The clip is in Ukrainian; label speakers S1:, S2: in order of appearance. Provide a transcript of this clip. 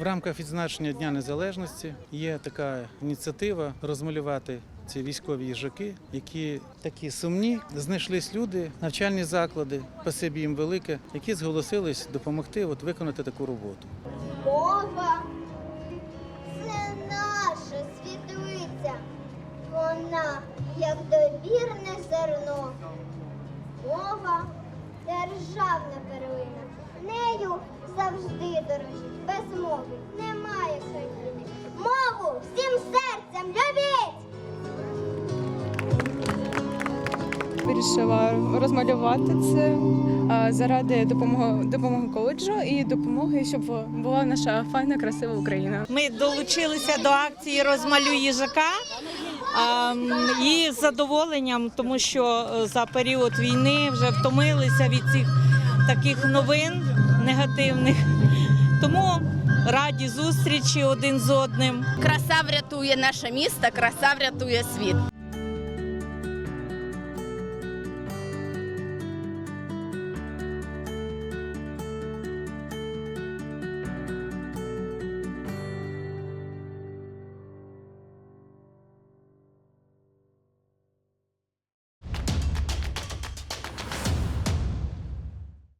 S1: В рамках відзначення Дня Незалежності є така ініціатива розмалювати ці військові їжаки, які такі сумні. Знайшлись люди, навчальні заклади, спасибі їм велике, які зголосились допомогти от, виконати таку роботу.
S2: Мова це наша світлиця. Вона, як добірне зерно. Мова державна перлина.
S3: Вирішила розмалювати це заради допомоги, допомоги коледжу і допомоги, щоб була наша файна, красива Україна.
S4: Ми долучилися до акції Розмалюй їжака і з задоволенням, тому що е, за період війни вже втомилися від цих таких новин негативних. Тому раді зустрічі один з одним.
S5: Краса врятує наше місто, краса врятує світ.